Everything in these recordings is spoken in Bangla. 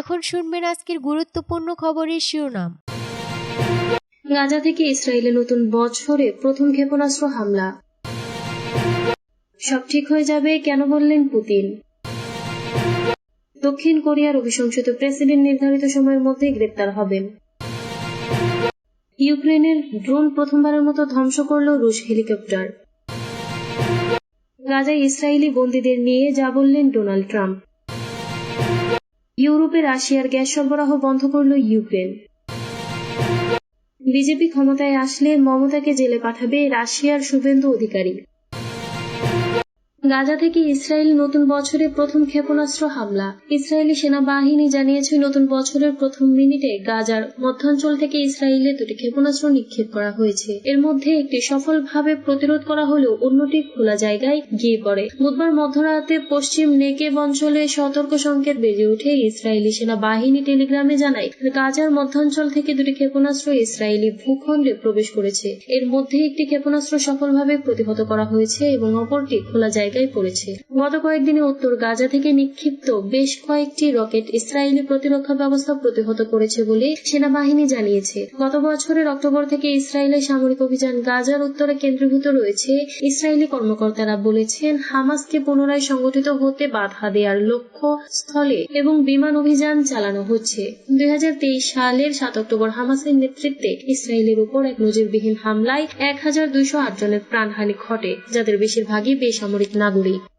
এখন শুনবেন আজকের গুরুত্বপূর্ণ খবরের শিরোনাম। গাজা থেকে ইসরায়েলে নতুন বছরে প্রথম ক্ষেপণাস্ত্র হামলা। সব ঠিক হয়ে যাবে, কেন বললেন পুতিন? দক্ষিণ কোরিয়ার অভিশংসিত প্রেসিডেন্ট নির্ধারিত সময়ের মধ্যেই গ্রেপ্তার হবেন। ইউক্রেনের ড্রোন প্রথমবারের মতো ধ্বংস করল রুশ হেলিকপ্টার। গাজায় ইসরায়েলি বন্দীদের নিয়ে যা বললেন ডোনাল্ড ট্রাম্প। ইউরোপে রাশিয়ার গ্যাস সরবরাহ বন্ধ করল ইউক্রেন। বিজেপি ক্ষমতায় আসলে মমতাকে জেলে পাঠাবে রাশিয়ার শুভেন্দু অধিকারী। গাজা থেকে ইসরায়েল নতুন বছরে প্রথম ক্ষেপণাস্ত্র হামলা। ইসরায়েলি সেনাবাহিনী জানিয়েছে, নতুন বছরের প্রথম মিনিটে গাজার মধ্যাঞ্চল থেকে ইসরায়েলে দুটি ক্ষেপণাস্ত্র নিক্ষেপ করা হয়েছে। এর মধ্যে একটি সফলভাবে প্রতিরোধ করা হলেও অন্যটি খোলা জায়গায় গিয়ে পড়ে। বুধবার মধ্যরাতে পশ্চিম নেকেব অঞ্চলে সতর্ক সংকেত বেজে উঠে ইসরায়েলি সেনাবাহিনী টেলিগ্রামে জানায়, গাজার মধ্যাঞ্চল থেকে দুটি ক্ষেপণাস্ত্র ইসরায়েলি ভূখণ্ডে প্রবেশ করেছে। এর মধ্যে একটি ক্ষেপণাস্ত্র সফলভাবে প্রতিহত করা হয়েছে এবং অপরটি খোলা জায়গায় পড়েছে। গত কয়েকদিনে উত্তর গাজা থেকে নিক্ষিপ্ত বেশ কয়েকটি রকেট ইসরায়েলি প্রতিরক্ষা ব্যবস্থা প্রতিহত করেছে বলে সেনাবাহিনী জানিয়েছে। গত বছরের অক্টোবর থেকে ইসরায়েলের সামরিক অভিযান গাজার উত্তরে কেন্দ্রীভূত রয়েছে, ইসরায়েলি কর্মকর্তারা বলেছেন, হামাসকে পুনরায় সংগঠিত হতে বাধা দেওয়ার লক্ষ্য স্থলে এবং বিমান অভিযান চালানো হচ্ছে। দুই হাজার তেইশ সালের সাত অক্টোবর হামাসের নেতৃত্বে ইসরায়েলের উপর এক নজিরবিহীন হামলায় এক হাজার দুইশো আট জনের প্রাণহানি ঘটে, যাদের বেশিরভাগই বেসামরিক 那里。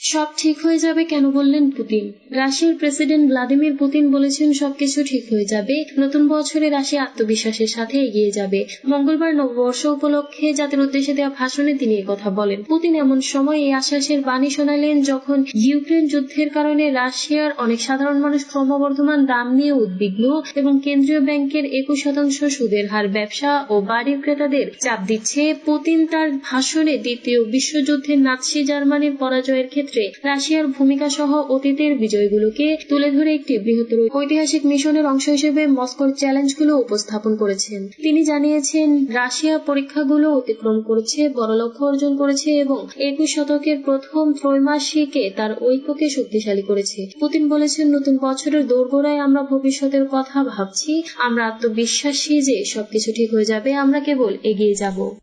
সব ঠিক হয়ে যাবে কেন বললেন পুতিন? রাশিয়ার প্রেসিডেন্ট ভ্লাদিমির পুতিন বলেছেন সবকিছু ঠিক হয়ে যাবে, নতুন বছরে রাশিয়া আত্মবিশ্বাসের সাথে এগিয়ে যাবে। মঙ্গলবার নববর্ষ উপলক্ষে জাতির উদ্দেশ্যে দেওয়া ভাষণে তিনি কথা বলেন। পুতিন এমন সময় এই আশ্বাসের বাণী শোনালেন যখন ইউক্রেন যুদ্ধের কারণে রাশিয়ার অনেক সাধারণ মানুষ ক্রমবর্ধমান দাম নিয়ে উদ্বিগ্ন এবং কেন্দ্রীয় ব্যাংকের একুশ শতাংশ সুদের হার ব্যবসা ও বাড়ির ক্রেতাদের চাপ দিচ্ছে। পুতিন তার ভাষণে দ্বিতীয় বিশ্বযুদ্ধের নাৎসি জার্মানির পরাজয়ের ক্ষেত্রে রাশিয়ার ভূমিকা সহ অতীতের বিজয়গুলোকে তুলে ধরে একটি বৃহত্তর ঐতিহাসিক মিশনের অংশ হিসেবে মস্কোর চ্যালেঞ্জগুলো উপস্থাপন করেছেন। তিনি জানিয়েছেন, রাশিয়া পরীক্ষাগুলো অতিক্রম করেছে বড় লক্ষ্য অর্জন করেছে এবং একুশ শতকের প্রথম ত্রৈমাসিকে তার ঐক্যকে শক্তিশালী করেছে। পুতিন বলেছেন, নতুন বছরের দোরগোড়ায় আমরা ভবিষ্যতের কথা ভাবছি। আমরা আত্মবিশ্বাসী যে সবকিছু ঠিক হয়ে যাবে, আমরা কেবল এগিয়ে যাব।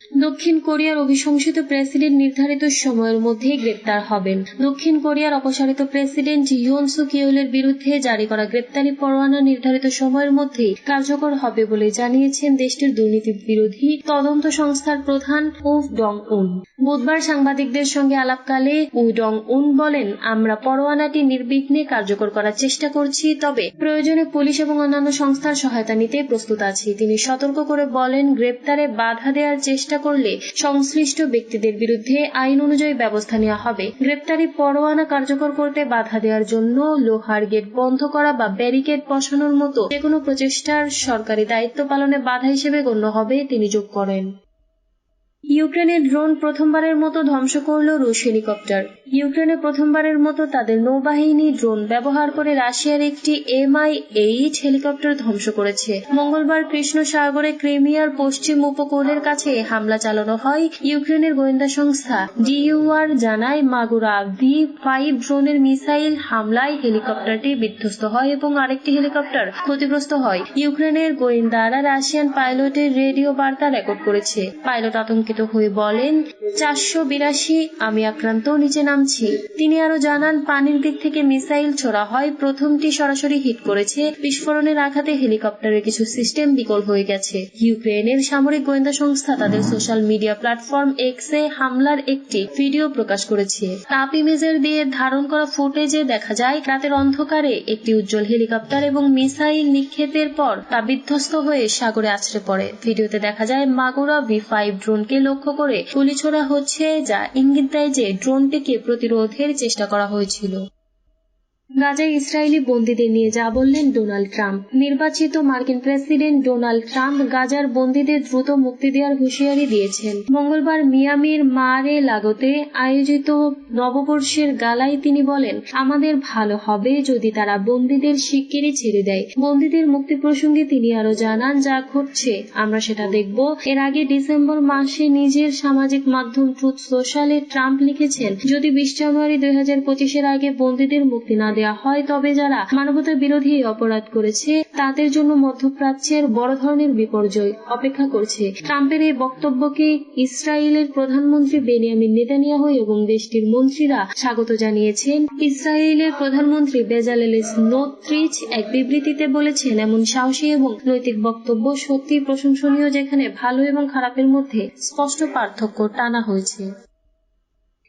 দক্ষিণ কোরিয়ার অভিশংসিত প্রেসিডেন্ট নির্ধারিত সময়ের মধ্যেই গ্রেপ্তার হবেন। দক্ষিণ কোরিয়ার অপসারিত প্রেসিডেন্ট ইয়ন সু কিউলের বিরুদ্ধে জারি করা গ্রেপ্তারি পরোয়ানা নির্ধারিত সময়ের মধ্যেই কার্যকর হবে বলে জানিয়েছেন দেশটির দুর্নীতি বিরোধী তদন্ত সংস্থার প্রধান উফ ডং উন বুধবার সাংবাদিকদের সঙ্গে আলাপকালে উ ডং উন বলেন, আমরা পরোয়ানাটি নির্বিঘ্নে কার্যকর করার চেষ্টা করছি, তবে প্রয়োজনে পুলিশ এবং অন্যান্য সংস্থার সহায়তা নিতে প্রস্তুত আছি। তিনি সতর্ক করে বলেন, গ্রেপ্তারে বাধা দেওয়ার চেষ্টা করলে সংশ্লিষ্ট ব্যক্তিদের বিরুদ্ধে আইন অনুযায়ী ব্যবস্থা নেওয়া হবে। গ্রেপ্তারি পরোয়ানা কার্যকর করতে বাধা দেওয়ার জন্য লোহার গেট বন্ধ করা বা ব্যারিকেড বসানোর মতো যেকোনো প্রচেষ্টার সরকারি দায়িত্ব পালনে বাধা হিসেবে গণ্য হবে, তিনি যোগ করেন। ইউক্রেনের ড্রোন প্রথমবারের মতো ধ্বংস করল রুশ হেলিকপ্টার। ইউক্রেনে প্রথমবারের মতো তাদের নৌবাহিনী ড্রোন ব্যবহার করে রাশিয়ার একটি এমআই এইচ হেলিকপ্টার ধ্বংস করেছে। মঙ্গলবার কৃষ্ণ সাগরে ক্রিমিয়ার পশ্চিম উপকূলের কাছে হামলা চালানো হয় ইউক্রেনের গোয়েন্দা সংস্থা। ডিইউআর জানায়, মাগুরা ভি ফাইভ ড্রোনের মিসাইল হামলায় হেলিকপ্টারটি বিধ্বস্ত হয় এবং আরেকটি হেলিকপ্টার ক্ষতিগ্রস্ত হয়। ইউক্রেনের গোয়েন্দারা রাশিয়ান পাইলটের রেডিও বার্তা রেকর্ড করেছে। পাইলট আতঙ্কিত হয়ে বলেন, চারশো বিরাশি আমি আক্রান্ত, নিচে নামছি। তিনি আরও জানান, পানির দিক থেকে মিসাইল ছোড়া হয়, প্রথমটি সরাসরি হিট করেছে, বিস্ফোরণের আঘাতে হেলিকপ্টারের কিছু সিস্টেম বিকল হয়ে গেছে। ইউক্রেনের সামরিক গোয়েন্দা সংস্থা তাদের সোশ্যাল মিডিয়া প্ল্যাটফর্ম এক্সে হামলার একটি ভিডিও প্রকাশ করেছে। তাপ ইমেজের দিয়ে ধারণ করা ফুটেজে দেখা যায়, রাতের অন্ধকারে একটি উজ্জ্বল হেলিকপ্টার এবং মিসাইল নিক্ষেপের পর তা বিধ্বস্ত হয়ে সাগরে আছড়ে পড়ে। ভিডিওতে দেখা যায়, মাগুরা ভি ফাইভ ড্রোনকে লক্ষ্য করে গুলি ছোড়া হচ্ছে যা ইঙ্গিত দেয় যে ড্রোনটিকে প্রতিরোধের চেষ্টা করা হয়েছিল। গাজায় ইসরায়েলি বন্দীদের নিয়ে যা বললেন ডোনাল্ড ট্রাম্প। নির্বাচিত মার্কিন প্রেসিডেন্ট ডোনাল্ড ট্রাম্প গাজার বন্দীদের দ্রুত মুক্তি দেওয়ার হুঁশিয়ারি দিয়েছেন। মঙ্গলবার মিয়ামির মারে লাগোতে আয়োজিত নববর্ষের গালায় তিনি বলেন, আমাদের ভালো হবে যদি তারা বন্দীদের শিগগিরই ছেড়ে দেয়। বন্দীদের মুক্তি প্রসঙ্গে তিনি আরও জানান, যা ঘটছে, আমরা সেটা দেখব। এর আগে ডিসেম্বর মাসে নিজের সামাজিক মাধ্যম ট্রুথ সোশ্যালে ট্রাম্প লিখেছেন, যদি বিশ জানুয়ারি দুই হাজার পঁচিশের আগে বন্দীদের মুক্তি না দেওয়া দেয়া হয়, তবে যারা মানবতা বিরোধী অপরাধ করেছে, তাদের জন্য মধ্যপ্রাচ্যের বড় ধরনের বিপর্যয় অপেক্ষা করছে। ট্রাম্পের এই বক্তব্যকে ইসরায়েলের প্রধানমন্ত্রী বেনিয়ামিন নেতানিয়াহু এবং দেশটির মন্ত্রীরা স্বাগত জানিয়েছেন। ইসরায়েলের প্রধানমন্ত্রী বেজালেল স্নোত্রিচ এক বিবৃতিতে বলেছেন, এমন সাহসী এবং নৈতিক বক্তব্য সত্যি প্রশংসনীয়, যেখানে ভালো এবং খারাপের মধ্যে স্পষ্ট পার্থক্য টানা হয়েছে।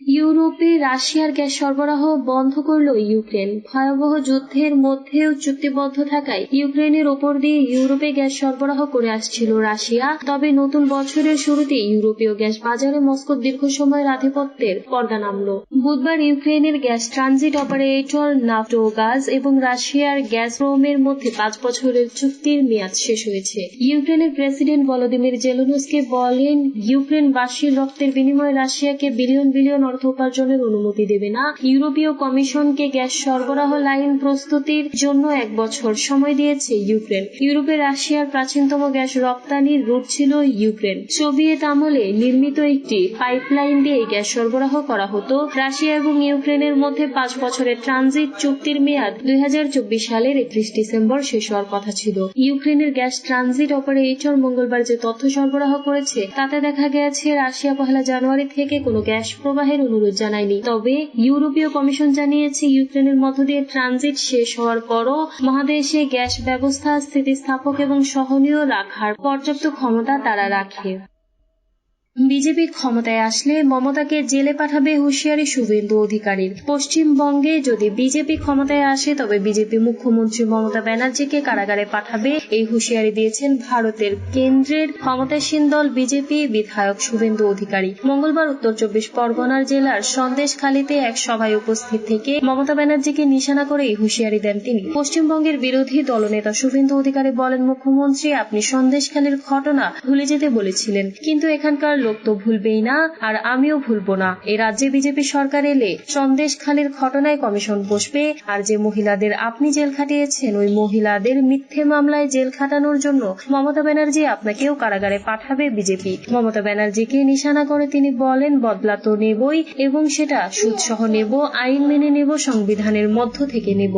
ইউরোপে রাশিয়ার গ্যাস সরবরাহ বন্ধ করল ইউক্রেন। ভয়াবহ যুদ্ধের মধ্যেও চুক্তিবদ্ধ থাকায় ইউক্রেনের ওপর দিয়ে ইউরোপে গ্যাস সরবরাহ করে আসছিল রাশিয়া। তবে নতুন বছরের শুরুতে ইউরোপীয় গ্যাস বাজারে মস্কোর দীর্ঘ সময়ের আধিপত্যের পর্দা নামল। বুধবার ইউক্রেনের গ্যাস ট্রানজিট অপারেটর নাফটোগাজ এবং রাশিয়ার গ্যাস রোমের মধ্যে পাঁচ বছরের চুক্তির মেয়াদ শেষ হয়েছে। ইউক্রেনের প্রেসিডেন্ট ভলোদিমির জেলোনস্কি বলেন, ইউক্রেনবাসীর রক্তের বিনিময়ে রাশিয়াকে বিলিয়ন বিলিয়ন অর্থ উপার্জনের অনুমতি দেবে না। ইউরোপীয় কমিশনকে গ্যাস সরবরাহ লাইন প্রস্তুতির জন্য এক বছর সময় দিয়েছে ইউক্রেন। ইউরোপে রাশিয়ার প্রাচীনতম গ্যাস রপ্তানির রুট ছিল ইউক্রেন। সোভিয়েত আমলে নির্মিত একটি পাইপলাইন দিয়ে গ্যাস সরবরাহ করা হতো। রাশিয়া এবং ইউক্রেনের মধ্যে পাঁচ বছরের ট্রানজিট চুক্তির মেয়াদ দুই হাজার চব্বিশ সালের একত্রিশ ডিসেম্বর শেষ হওয়ার কথা ছিল। ইউক্রেনের গ্যাস ট্রানজিট অপারেটর মঙ্গলবার যে তথ্য সরবরাহ করেছে, তাতে দেখা গেছে, রাশিয়া পহেলা জানুয়ারি থেকে কোনো গ্যাস প্রবাহের অনুরোধ জানায়নি। তবে ইউরোপীয় কমিশন জানিয়েছে, ইউক্রেনের মধ্য দিয়ে ট্রানজিট শেষ হওয়ার পরও মহাদেশে গ্যাস ব্যবস্থা, স্থিতিস্থাপক এবং সহনীয় রাখার পর্যাপ্ত ক্ষমতা তারা রাখে। বিজেপি ক্ষমতায় আসলে মমতাকে জেলে পাঠাবে হুঁশিয়ারি শুভেন্দু অধিকারীর। পশ্চিমবঙ্গে যদি বিজেপি ক্ষমতায় আসে, তবে বিজেপি মুখ্যমন্ত্রী মমতা ব্যানার্জিকে কারাগারে পাঠাবে এই হুঁশিয়ারি দিয়েছেন ভারতের কেন্দ্রের ক্ষমতাসীন দল বিজেপি বিধায়ক শুভেন্দু অধিকারী। মঙ্গলবার উত্তর চব্বিশ পরগনার জেলার সন্দেশখালীতে এক সভায় উপস্থিত থেকে মমতা ব্যানার্জিকে নিশানা করে এই হুঁশিয়ারি দেন তিনি। পশ্চিমবঙ্গের বিরোধী দলনেতা শুভেন্দু অধিকারী বলেন, মুখ্যমন্ত্রী, আপনি সন্দেশখালীর ঘটনা ভুলে যেতে বলেছিলেন। কিন্তু এখানকার লোক তো ভুলবেই না, আর আমিও ভুলবো না। এই রাজ্যে বিজেপি সরকার এলে সন্দেশখালীর ঘটনায় কমিশন বসবে, আর যে মহিলাদের আপনি জেল খাটিয়েছেন, ওই মহিলাদের মিথ্যে মামলায় জেল খাটানোর জন্য মমতা ব্যানার্জি আপনাকেও কারাগারে পাঠাবে বিজেপি। মমতা ব্যানার্জিকে নিশানা করে তিনি বলেন, বদলা তো নেবই, এবং সেটা সুদসহ নেব, আইন মেনে নেব, সংবিধানের মধ্য থেকে নেব।